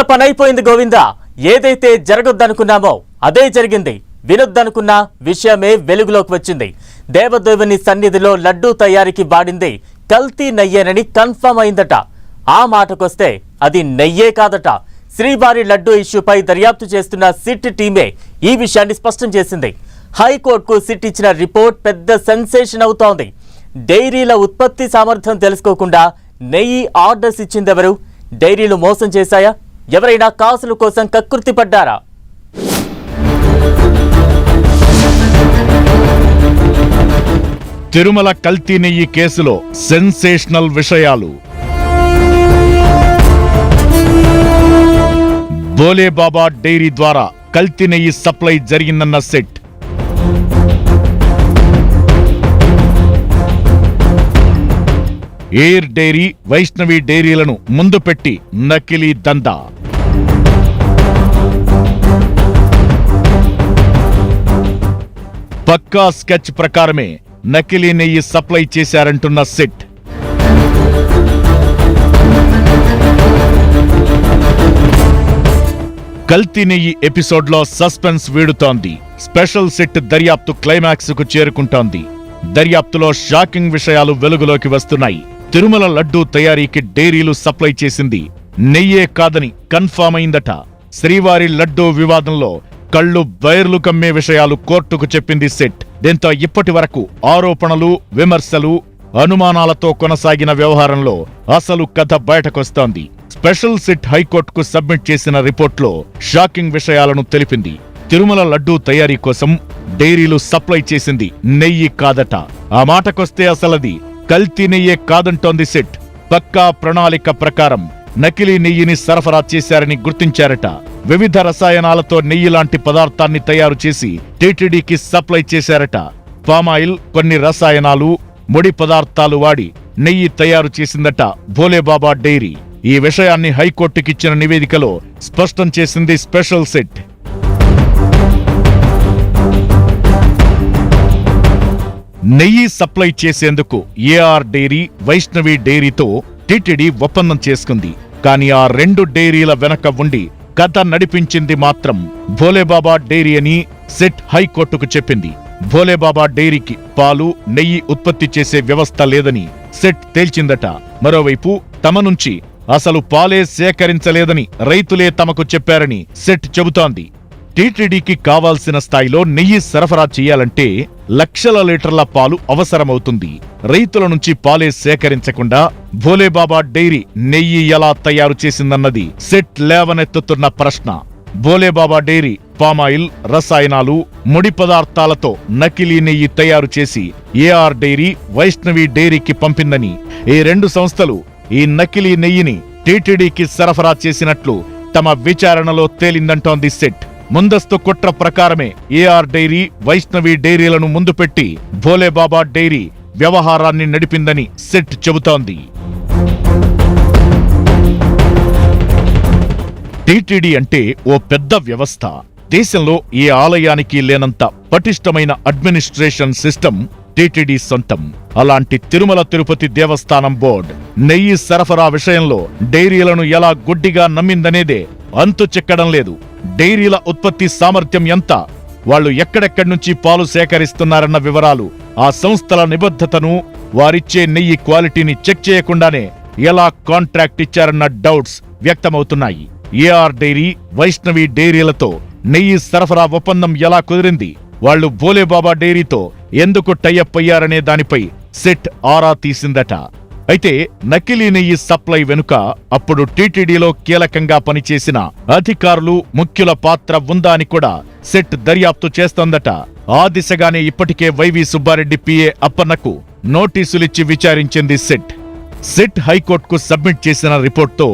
అనుకున్న పని అయిపోయింది ఏదైతే జరగొద్దనుకున్నామో అదే జరిగింది. వినొద్దనుకున్న విషయమే వెలుగులోకి వచ్చింది. దేవదేవుని సన్నిధిలో లడ్డూ తయారీకి వాడింది కల్తీ నెయ్యేనని కన్ఫర్మ్ అయిందట. ఆ మాటకొస్తే అది నెయ్యే కాదట. శ్రీవారి లడ్డూ ఇష్యూపై దర్యాప్తు చేస్తున్న సిట్ టీమే ఈ విషయాన్ని స్పష్టం చేసింది. హైకోర్టుకు సిట్ ఇచ్చిన రిపోర్ట్ పెద్ద సెన్సేషన్ అవుతోంది. డైరీల ఉత్పత్తి సామర్థ్యం తెలుసుకోకుండా నెయ్యి ఆర్డర్స్ ఇచ్చిందెవరు? డైరీలు మోసం చేశాయా? ఎవరైనా కాసుల కోసం కక్కుర్తి పడ్డారా? తిరుమల కల్తీ నెయ్యి కేసులో సెన్సేషనల్ విషయాలు. బోలేబాబా డైరీ ద్వారా కల్తీ నెయ్యి సప్లై జరిగిందన్న సెట్. ఎయిర్ డైరీ వైష్ణవి డైరీలను ముందు పెట్టి నకిలీ దందా. పక్కా స్కెచ్ ప్రకారమే నకిలీ నెయ్యి సప్లై చేశారంటున్న సిట్. కల్తీ నెయ్యి ఎపిసోడ్లో సస్పెన్స్ వీడుతోంది. స్పెషల్ సెట్ దర్యాప్తు క్లైమాక్స్కు చేరుకుంటోంది. దర్యాప్తులో షాకింగ్ విషయాలు వెలుగులోకి వస్తున్నాయి. తిరుమల లడ్డూ తయారీకి డైరీలు సప్లై చేసింది. నెయ్యే కాదని కన్ఫామ్ అయిందట. శ్రీవారి లడ్డూ వివాదంలో కళ్ళు బైర్లు కమ్మే విషయాలు కోర్టుకు చెప్పింది సెట్. దీంతో ఇప్పటి వరకు ఆరోపణలు విమర్శలు అనుమానాలతో కొనసాగిన వ్యవహారంలో అసలు కథ బయటకొస్తోంది. స్పెషల్ సిట్ హైకోర్టుకు సబ్మిట్ చేసిన రిపోర్ట్లో షాకింగ్ విషయాలను తెలిపింది. తిరుమల లడ్డూ తయారీ కోసం డైరీలు సప్లై చేసింది నెయ్యి కాదట. ఆ మాటకొస్తే అసలది కల్తీ నెయ్యే కాదంటోంది సిట్. పక్కా ప్రణాళిక ప్రకారం నకిలీ నెయ్యిని సరఫరా చేశారని గుర్తించారట. వివిధ రసాయనాలతో నెయ్యి లాంటి పదార్థాన్ని తయారు చేసి టీటీడీకి సప్లై చేశారట. పామాయిల్ కొన్ని రసాయనాలు ముడి పదార్థాలు వాడి నెయ్యి తయారు చేసిందట భోలేబాబా డైరీ. ఈ విషయాన్ని హైకోర్టుకిచ్చిన నివేదికలో స్పష్టం చేసింది స్పెషల్ సెట్. నెయ్యి సప్లై చేసేందుకు ఏఆర్ డైరీ వైష్ణవి డైరీతో టిటిడి ఒప్పందం చేసుకుంది. కానీ ఆ రెండు డైరీల వెనక ఉండి కథ నడిపించింది మాత్రం భోలేబాబా డైరీ అని సెట్ హైకోర్టుకు చెప్పింది. భోలేబాబా డైరీకి పాలు నెయ్యి ఉత్పత్తి చేసే వ్యవస్థ లేదని సెట్ తేల్చిందట. మరోవైపు తమ నుంచి అసలు పాలే సేకరించలేదని రైతులే తమకు చెప్పారని సెట్ చెబుతోంది. టీటీడీకి కావాల్సిన స్థాయిలో నెయ్యి సరఫరా చేయాలంటే లక్షల లీటర్ల పాలు అవసరమవుతుంది. రైతుల నుంచి పాలే సేకరించకుండా భోలేబాబా డైరీ నెయ్యి ఎలా తయారు చేసిందన్నది సెట్ లేవనెత్తుతున్న ప్రశ్న. భోలేబాబా డైరీ పామాయిల్ రసాయనాలు ముడి పదార్థాలతో నకిలీ నెయ్యి తయారు చేసి ఏఆర్ డైరీ వైష్ణవి డైరీకి పంపిందని ఈ రెండు సంస్థలు ఈ నకిలీ నెయ్యిని టీటీడీకి సరఫరా చేసినట్లు తమ విచారణలో తేలిందంటోంది సెట్. ముందస్తు కుట్ర ప్రకారమే ఏఆర్ డైరీ వైష్ణవి డైరీలను ముందు పెట్టి భోలేబాబా డైరీ వ్యవహారాన్ని నడిపిందని సెట్ చెబుతోంది. టీటీడీ అంటే ఓ పెద్ద వ్యవస్థ. దేశంలో ఏ ఆలయానికి లేనంత పటిష్టమైన అడ్మినిస్ట్రేషన్ సిస్టమ్ టీటీడీ సొంతం. అలాంటి తిరుమల తిరుపతి దేవస్థానం బోర్డ్ నెయ్యి సరఫరా విషయంలో డైరీలను ఎలా గుడ్డిగా నమ్మిందనేదే అంతు చిక్కడం లేదు. డైరీల ఉత్పత్తి సామర్థ్యం ఎంత? వాళ్ళు ఎక్కడెక్కడి నుంచి పాలు సేకరిస్తున్నారన్న వివరాలు ఆ సంస్థల నిబద్ధతను వారిచ్చే నెయ్యి క్వాలిటీని చెక్ చేయకుండానే ఎలా కాంట్రాక్ట్ ఇచ్చారన్న డౌట్స్ వ్యక్తమవుతున్నాయి. ఏఆర్ డైరీ వైష్ణవి డైరీలతో నెయ్యి సరఫరా ఒప్పందం ఎలా కుదిరింది? వాళ్ళు భోలేబాబా డైరీతో ఎందుకు టైఅప్ అయ్యారనే దానిపై సెట్ ఆరా తీసిందట. అయితే నకిలీ నెయ్యి సప్లై వెనుక అప్పుడు టీటీడీలో కీలకంగా పనిచేసిన అధికారులు ముఖ్యుల పాత్ర ఉందా అని కూడా సెట్ దర్యాప్తు చేస్తోందట. ఆ దిశగానే ఇప్పటికే వైవి సుబ్బారెడ్డి పిఏ అప్పన్నకు నోటీసులిచ్చి విచారించింది సెట్. సెట్ హైకోర్టుకు సబ్మిట్ చేసిన రిపోర్ట్తో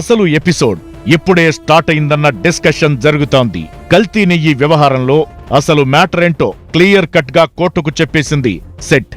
అసలు ఎపిసోడ్ ఇప్పుడే స్టార్ట్ అయిందన్న డిస్కషన్ జరుగుతోంది. కల్తీ నెయ్యి వ్యవహారంలో అసలు మ్యాటర్ ఏంటో క్లియర్ కట్గా కోర్టుకు చెప్పేసింది సెట్.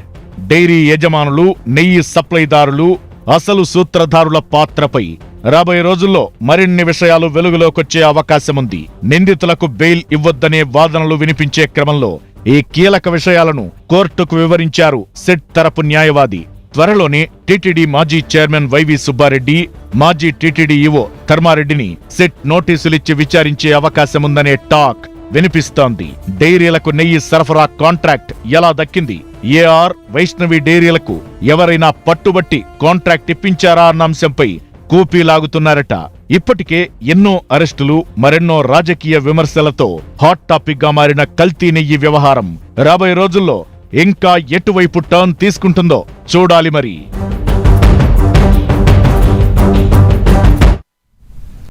డైరీ యజమానులు నెయ్యి సప్లైదారులు అసలు సూత్రధారుల పాత్రపై రాబోయే రోజుల్లో మరిన్ని విషయాలు వెలుగులోకొచ్చే అవకాశముంది. నిందితులకు బెయిల్ ఇవ్వొద్దనే వాదనలు వినిపించే క్రమంలో ఈ కీలక విషయాలను కోర్టుకు వివరించారు సెట్ తరపు న్యాయవాది. త్వరలోనే టీటీడీ మాజీ చైర్మన్ వైవి సుబ్బారెడ్డి మాజీ టీటీడీ ఈవో ధర్మారెడ్డిని సెట్ నోటీసులిచ్చి విచారించే అవకాశముందనే టాక్. వినిపిస్తోంది. డైరీలకు నెయ్యి సరఫరా కాంట్రాక్ట్ ఎలా దక్కింది? ఏఆర్ వైష్ణవి డైరీలకు ఎవరైనా పట్టుబట్టి కాంట్రాక్ట్ ఇప్పించారా అన్న అంశంపై కూపీ లాగుతున్నారట. ఇప్పటికే ఎన్నో అరెస్టులు మరెన్నో రాజకీయ విమర్శలతో హాట్ టాపిక్గా మారిన కల్తీ నెయ్యి వ్యవహారం రాబోయే రోజుల్లో ఇంకా ఎటువైపు టర్న్ తీసుకుంటుందో చూడాలి మరి.